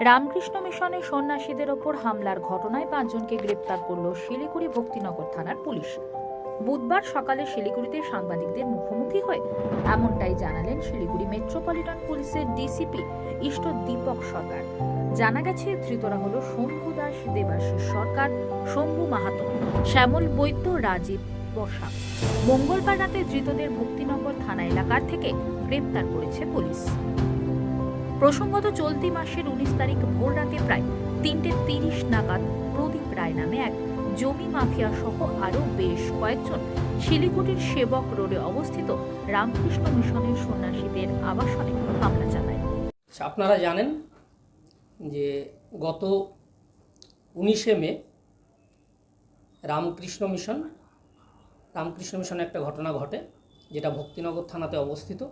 রামকৃষ্ণ মিশনের সন্ন্যাসীদের ওপর হামলার ঘটনায় পাঁচজনকে গ্রেপ্তার করল শিলিগুড়ি ভক্তিনগর থানার পুলিশ। বুধবার সকালে শিলিগুড়িতে সাংবাদিকদের মুখোমুখি হয়ে এমনটাই জানালেন শিলিগুড়ি মেট্রোপলিটন পুলিশের ডিসিপি ইষ্ট দীপক সরকার। জানা গেছে, ধৃতরা হল শম্ভু দাস দেবাশিস সরকার, শম্ভু মাহাতো, শ্যামল বৈদ্য, রাজীব বসা মঙ্গলবার রাতে ধৃতদের ভক্তিনগর থানা এলাকার থেকে গ্রেপ্তার করেছে পুলিশ। প্রসঙ্গত চলতি মাসের উনিশ তারিখ ভোর রাতে প্রায় তিনটে তিরিশ নাগাদ প্রদীপ রায় নামে এক জমি মাফিয়া সহ আরও বেশ কয়েকজন শিলিগুড়ির সেবক রোডে অবস্থিত রামকৃষ্ণ মিশনের সন্ন্যাসীদের আবাসনে হামলা চালায়। আপনারা জানেন যে গত উনিশে মে রামকৃষ্ণ মিশন, রামকৃষ্ণ মিশনে একটা ঘটনা ঘটে, যেটা ভক্তিনগর থানাতে অবস্থিত।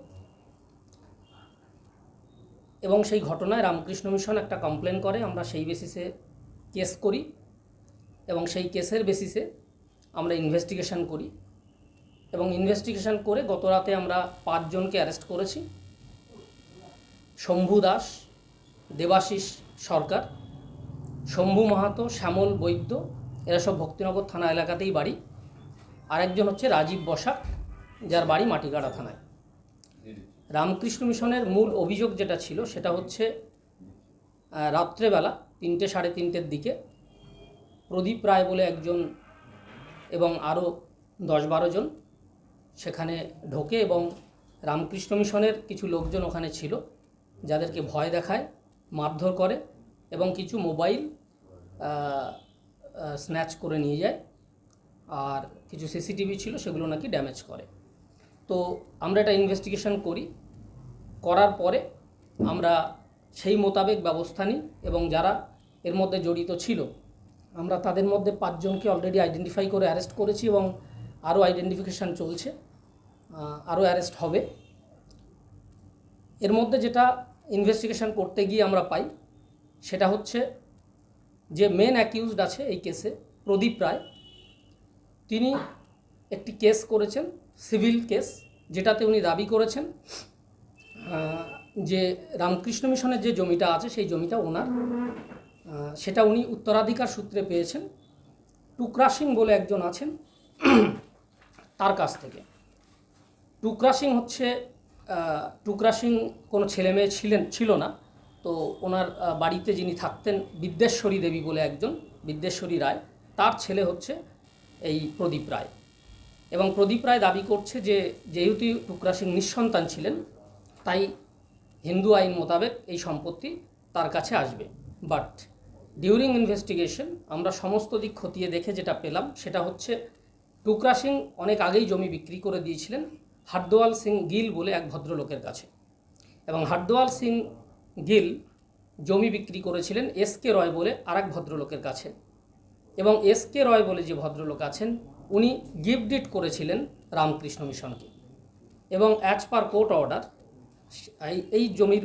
এবং সেই ঘটনায় রামকৃষ্ণ মিশন একটা কমপ্লেন করে, আমরা সেই বেসিসে কেস করি এবং সেই কেসের বেসিসে আমরা ইনভেস্টিগেশন করি এবং ইনভেস্টিগেশন করে গত রাতে আমরা পাঁচজনকে অ্যারেস্ট করেছি। শম্ভু দাস, দেবাশিস সরকার, শম্ভু মাহাতো, শ্যামল বৈদ্য, এরা সব ভক্তিনগর থানা এলাকাতেই বাড়ি। আরেকজন হচ্ছে রাজীব বসাক, যার বাড়ি মাটিগাড়া থানায়। রামকৃষ্ণ মিশনের মূল অভিযোগ যেটা ছিল সেটা হচ্ছে রাত্রেবেলা তিনটে সাড়ে তিনটের দিকে প্রদীপ রায় বলে একজন এবং আরও দশ বারো জন সেখানে ঢোকে এবং রামকৃষ্ণ মিশনের কিছু লোকজন ওখানে ছিল যাদেরকে ভয় দেখায়, মারধর করে এবং কিছু মোবাইল স্ন্যাচ করে নিয়ে যায় আর কিছু সিসিটিভি ছিল সেগুলো নাকি ড্যামেজ করে। তো আমরা এটা ইনভেস্টিগেশন করি করার পরে আমরা সেই মোতাবেক ব্যবস্থা নিই এবং যারা এর মধ্যে জড়িত ছিল, আমরা তাদের মধ্যে পাঁচজনকে অলরেডি আইডেন্টিফাই করে অ্যারেস্ট করেছি এবং আরও আইডেন্টিফিকেশান চলছে আরও অ্যারেস্ট হবে। এর মধ্যে যেটা ইনভেস্টিগেশন করতে গিয়ে আমরা পাই, সেটা হচ্ছে যে মেন অ্যাকিউজড আছে এই কেসে প্রদীপ রায়। তিনি একটি কেস করেছেন সিভিল কেস যেটাতে উনি দাবি করেছেন যে রামকৃষ্ণ মিশনের যে জমিটা আছে, সেই জমিটা ওনার। সেটা উনি উত্তরাধিকার সূত্রে পেয়েছেন। টুকরা সিং বলে একজন আছেন তার কাছ থেকে। টুকরা সিং হচ্ছে টুকরা সিং কোনো ছেলে মেয়ে ছিলেন, ছিল না। তো ওনার বাড়িতে যিনি থাকতেন, বিদ্যেশ্বরী দেবী বলে একজন, বিদ্যেশ্বরী রায়। তার ছেলে হচ্ছে এই প্রদীপ রায়। এবং প্রদীপ রায় দাবি করছে যে, যেহেতু টুকরা সিং নিঃসন্তান ছিলেন তাই হিন্দু আইন মোতাবেক এই সম্পত্তি তার কাছে আসবে। বাট ডিউরিং ইনভেস্টিগেশন আমরা সমস্ত দিক খতিয়ে দেখে যেটা পেলাম সেটা হচ্ছে টুকরা সিং অনেক আগেই জমি বিক্রি করে দিয়েছিলেন হারদোয়াল সিং গিল বলে এক ভদ্রলোকের কাছে। এবং হারদোয়াল সিং গিল জমি বিক্রি করেছিলেন এস কে রয় বলে আর এক ভদ্রলোকের কাছে। এবং এস কে রয় বলে যে ভদ্রলোক আছেন, উনি গিফট ডিট করেছিলেন রামকৃষ্ণ মিশনকে। এবং অ্যাজ পার কোর্ট অর্ডার এই এই জমির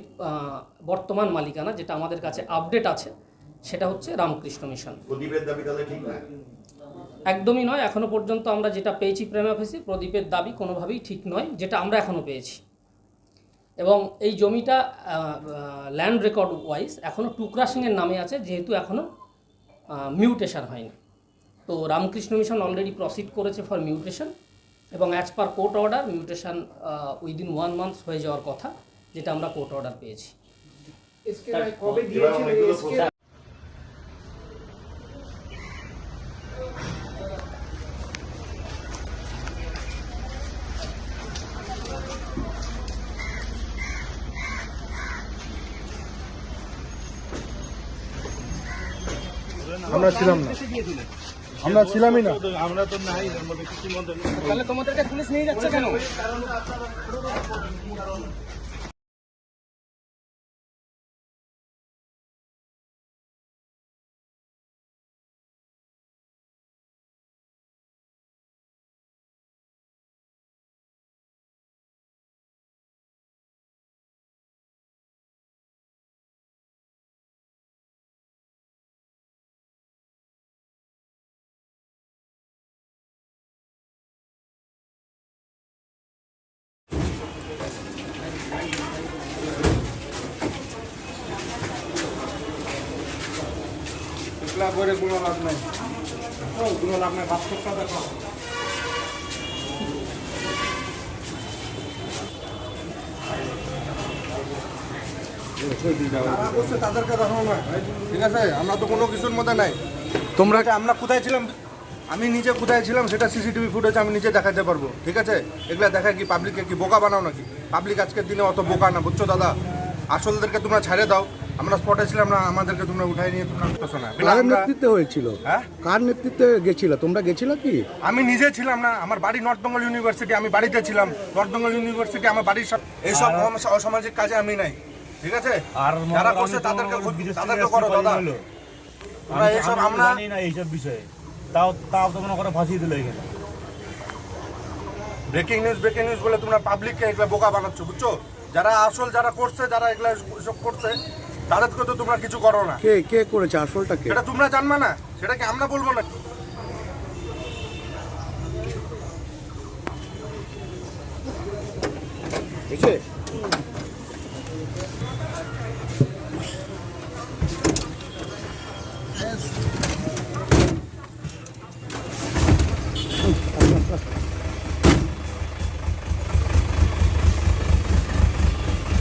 বর্তমান মালিকানা যেটা আমাদের কাছে আপডেট আছে সেটা হচ্ছে রামকৃষ্ণ মিশন। প্রদীপের দাবি তাহলে ঠিক না একদমই নয় এখনও পর্যন্ত আমরা যেটা পেয়েছি প্রেম অফিসে প্রদীপের দাবি কোনোভাবেই ঠিক নয় যেটা আমরা এখনও পেয়েছি। এবং এই জমিটা ল্যান্ড রেকর্ড ওয়াইজ এখনও টুকরা সিংয়ের নামে আছে যেহেতু এখনও মিউটেশন হয়নি। তো রামকৃষ্ণ মিশন অলরেডি প্রসিড করেছে ফর মিউটেশন এবং as per court order mutation within one month হয়ে যাওয়ার কথা যেটা আমরা কোর্ট অর্ডার পেয়েছি। আমরা ছিলাম না। আমরা ছিলামই না। আমরা তো নাই এর মধ্যে কিছু তাহলে তোমাদেরকে পুলিশ নিয়ে যাচ্ছে কেন? একলা করে কোনো লাভ নাই। ও, কোনো লাভ নাই বাস্তবটা দেখো। তাদেরকে দেখানো ঠিক আছে আমরা তো কোনো কিছুর মধ্যে নাই। তোমরা আমরা কোথায় ছিলাম? আমি নিজে কোথায় ছিলাম সেটা সিসিটিভি ফুটেজ আমি নিজে দেখাতে পারব। ঠিক আছে? এগুলা দেখা কি পাবলিককে কি বোকা বানাও নাকি? পাবলিক আজকের দিনে অত বোকা না বুঝছ দাদা? আসলদেরকে তোমরা ছাড়ে দাও। আমরা স্পটে ছিলাম না আমাদেরকে তোমরা উঠাই নিয়ে তোমরা করতেছো না। কার নেতৃত্বে হয়েছিল? হ্যাঁ? কার নেতৃত্বে গেছিল? তোমরা গেছিল কি? আমি নিজে ছিলাম না আমার বাড়ি নর্থ বেঙ্গল ইউনিভার্সিটি আমি বাড়িতে ছিলাম। নর্থ বেঙ্গল ইউনিভার্সিটি আমার বাড়ির সব এইসব অসামাজিক কাজে আমি নাই ঠিক আছে? আর যারা করছে তাদেরকে তাদেরকে করো দাদা। আমরা এইসব আমরা জানি না এইসব বিষয়ে। তাও তাও তো মনে করে ফাঁসিয়ে দিল এখানে। ব্রেকিং নিউজ ব্রেকিং নিউজ বলে তোমরা পাবলিককে এগুলা বোকা বানাচ্ছ বুঝছ? যারা আসল যারা করছে যারা এগুলা করছে তাদেরকে তো তোমরা কিছু করো না। কে কে করেছে? আসলটা কে? সেটা তোমরা জানবে না। সেটা কি আমরা বলব না। বুঝছে